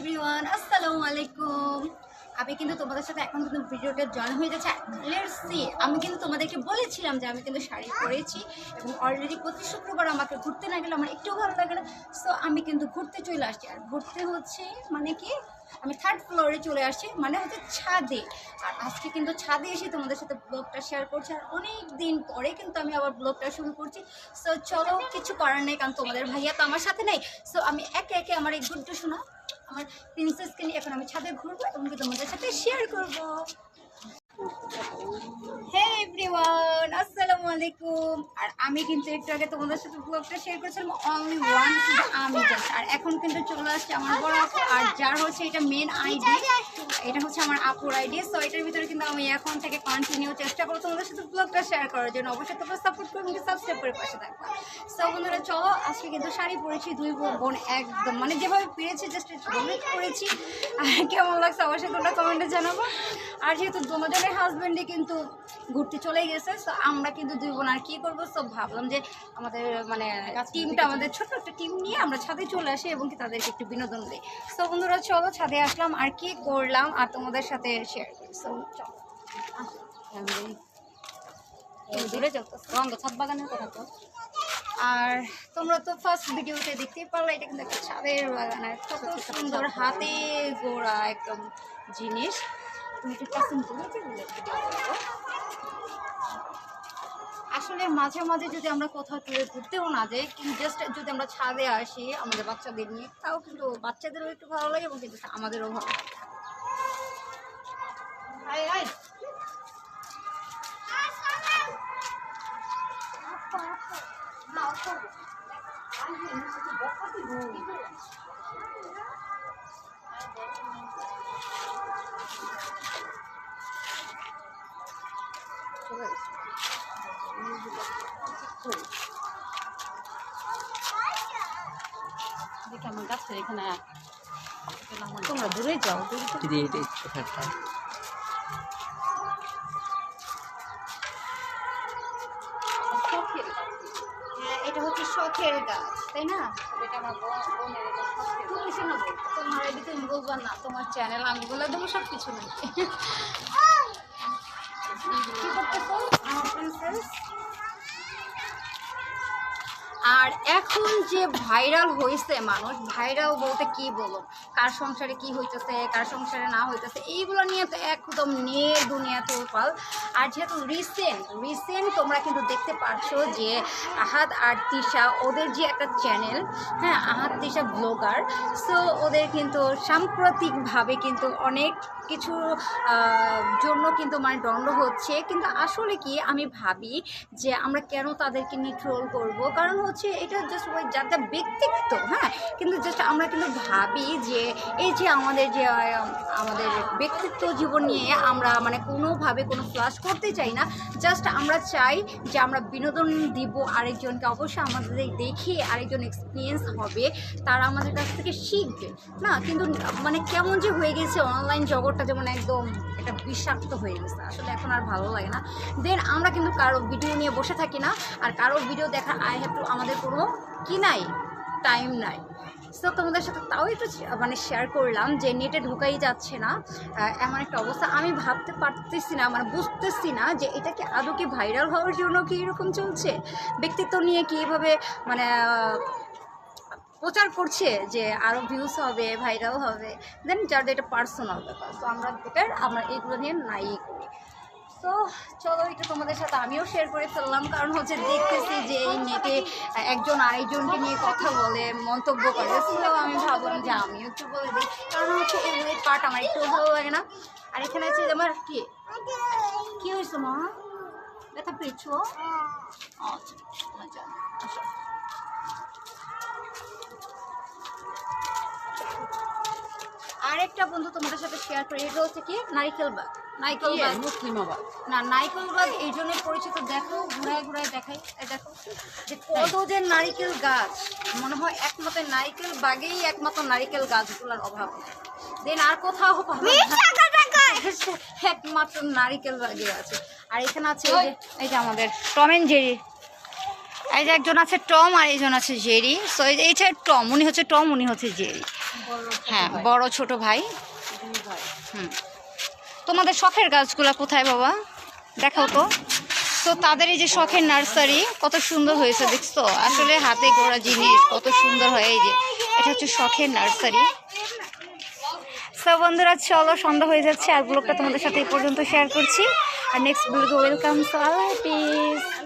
Everyone আসসালামু আলাইকুম। আমি কিন্তু তোমাদের সাথে এখন কিন্তু ভিডিওটা জয়েন হয়ে যাচ্ছে লেটস সি আমি কিন্তু তোমাদেরকে বলেছিলাম যে আমি কিন্তু শাড়ি পরেছি এবং অলরেডি প্রতি শুক্রবার আমাকে ঘুরতে না গেলে আমার একটু ভালো লাগে না। সো আমি কিন্তু ঘুরতে চলে আসছি। আর ঘুরতে হচ্ছে মানে কি? আমি থার্ড ফ্লোরে চলে আসছি মানে হচ্ছে ছাদে। আর আজকে কিন্তু ছাদে এসে তোমাদের সাথে ব্লগটা শেয়ার করছি। আর অনেক দিন পরে কিন্তু আমি আবার ব্লগটা শুরু করছি। সো চলো, কিছু করার নেই কারণ তোমাদের ভাইয়া তো আমার সাথে নেই। সো আমি একে একে আমার এই গুড্ডু শোনা প্রিন্সেসকে নিয়ে এখন আমি ছাদে ঘুরবো এবং তোমাদের সাথে শেয়ার করব হে এভরিওয়ান আসসালামু আলাইকুম। আর আমি কিন্তু একটু আগে তোমাদের সাথে ব্লগটা শেয়ার করেছিলাম অনলি ওয়ান শুধু আমি জাস্ট আর এখন কিন্তু চলে আসছে আমার বড় আর যার হচ্ছে এটা মেন আইডি এটা হচ্ছে আমার আপুর আইডি সো এটার ভিতরে কিন্তু আমি এখন থেকে কন্টিনিউ চেষ্টা করব তোমাদের সাথে ব্লগটা শেয়ার করার জন্য। অবশ্যই তোমরা সাপোর্ট করবে কিন্তু সাবস্ক্রাইব করে পাশে থাকবা সো বন্ধুরা, চলো, আজকে কিন্তু শাড়ি পরেছি, দুই বোন একদম। মানে যেভাবে পেরেছি জাস্ট ডোনেট করেছি। আর কেমন লাগছে অবশ্যই তোমরা কমেন্টে জানাব। আর যেহেতু দুজনের হাজব্যান্ডে কিন্তু ঘুরতে চলে গেছে সো আমরা কিন্তু দুই বোন, আর কি করব? সব ভাবলাম যে আমাদের মানে টিমটা আমাদের ছোট্ট একটা টিম নিয়ে আমরা ছাদে চলে আসি এবং কি তাদেরকে একটু বিনোদন দিই। সো বন্ধুরা, চলো ছাদে আসলাম, আর কি করলাম, আর তোমাদের সাথে শেয়ার করি। সো চলো। ছাদ আর তোমরা তো ফার্স্ট ভিডিওতে দেখতেই পারলে, এটা কিন্তু একটা ছাদের বাগান আর কত সুন্দর হাতে গোড়া একদম জিনিস। আসলে মাঝে মাঝে যদি আমরা কোথাও টুরে ঘুরতেও না যাই কিন্তু জাস্ট যদি আমরা ছাদে আসি আমাদের বাচ্চাদের নিয়ে তাও কিন্তু বাচ্চাদেরও একটু ভালো লাগে এবং কিন্তু আমাদেরও ভালো লাগে। আয়। না, আমার গাছের এখানে তোমরা দূরে যাও দূরে এটা হচ্ছে শখের গাছ তাই না এটা আমার বোন- বোনের তোমার তুমি বলবা না তোমার চ্যানেল আমি বলে দেবো সব কিছু নাকি? কি করতেছো আমার princess? আর এখন যে ভাইরাল হয়েছে মানুষ, ভাইরাল বলতে কি বলব কার সংসারে কি হইতেছে, কার সংসারে না হইতেছে, এইগুলো নিয়ে তো একদম নিয়ে দুনিয়া তোলপাল আর যেহেতু রিসেন্ট রিসেন্ট তোমরা কিন্তু দেখতে পারছ যে আহাদ আর তিশা, ওদের যে একটা চ্যানেল হ্যাঁ আহাদ তিশা ব্লগার সো ওদের কিন্তু সাম্প্রতিকভাবে কিন্তু অনেক কিছু জন্য কিন্তু মানে দণ্ড হচ্ছে। কিন্তু আসলে কি আমি ভাবি যে আমরা কেন তাদেরকে নিয়ে ট্রোল করব? কারণ হচ্ছে এটা জাস্ট ওই যাদের ব্যক্তিত্ব হ্যাঁ? কিন্তু জাস্ট আমরা কিন্তু ভাবি যে এই যে আমাদের যে আমাদের ব্যক্তিত্ব জীবন নিয়ে আমরা মানে কোনোভাবে কোনো ফ্লাশ করতে চাই না জাস্ট আমরা চাই যে আমরা বিনোদন দিব আরেকজনকে। অবশ্যই আমাদের দেখে আরেকজন এক্সপিরিয়েন্স হবে, তারা আমাদের কাছ থেকে শিখবে, না? কিন্তু মানে কেমন যে হয়ে গেছে অনলাইন জগৎটা যেমন একদম এটা বিষাক্ত হয়ে গেছে, আসলে এখন আর ভালো লাগে না। দেন আমরা কিন্তু কারও ভিডিও নিয়ে বসে থাকি না, আর কারও ভিডিও দেখার আই হ্যাভ টু আমাদের কোনো কি নাই টাইম নাই। সো তোমাদের সাথে তাও একটু মানে শেয়ার করলাম যে নেটে ঢুকাই যাচ্ছে না এমন একটা অবস্থা। আমি ভাবতে পারতেছি না মানে বুঝতেছি না যে এটা কি আদৌ কি ভাইরাল হওয়ার জন্য কি এরকম চলছে? ব্যক্তিত্ব নিয়ে কি এভাবে মানে প্রচার করছে যে আরও ভিউজ হবে ভাইরাল হবে? দেন যাদের এটা পার্সোনাল ব্যাপার। তো আমরা বেটার আমরা এগুলো নিয়ে নাই। তো চলো, এটা তোমাদের সাথে আমিও শেয়ার করে ফেললাম। কারণ হচ্ছে দেখতেছি যে এই নেটে একজন আরেকজনকে নিয়ে কথা বলে, মন্তব্য করে। তো আমি ভাবলাম যে আমিও একটু বলে দিই। কারণ হচ্ছে এগুলো পার্ট আমার একটু ভালো লাগে না। আর এখানে আছে যে আমার কি? কি হয়েছে মা? ব্যথা পেয়েছ? আচ্ছা আচ্ছা আরেকটা বন্ধু তোমাদের সাথে শেয়ার করি এটা হচ্ছে কি? নারিকেল বাগ নারিকেল বাগ মুসলিম আবার না নারিকেল বাগ এই জন্য পরিচিত। দেখো ঘুরায় ঘুরায় দেখাই। এই দেখো যে কত যে নারিকেল গাছ মনে হয় একমাত্র নারিকেল বাগেই একমাত্র নারিকেল গাছগুলোর অভাব। দেন আর কোথাও। একমাত্র নারিকেল বাগে আছে। আর এখানে আছে এই যে এই যে আমাদের টম এন্ড জেরি। এই যে একজন আছে টম আর একজন আছে জেরি। সো এইটা টম উনি হচ্ছে টম উনি হচ্ছে জেরি। হ্যাঁ বড় ছোট ভাই। হুম। তোমাদের শখের গাছগুলো কোথায় বাবা? দেখাও তো। তো তাদের এই যে শখের নার্সারি কত সুন্দর হয়েছে দেখছ? আসলে হাতে গড়া জিনিস কত সুন্দর হয় এই যে। এটা হচ্ছে শখের নার্সারি। সো বন্ধুরা চলো সন্ধ্যা হয়ে যাচ্ছে। আর ব্লগটা তোমাদের সাথে এই পর্যন্ত শেয়ার করছি। আর নেক্সট ব্লগে ওয়েলকাম সো আল্লাহ হাফিজ।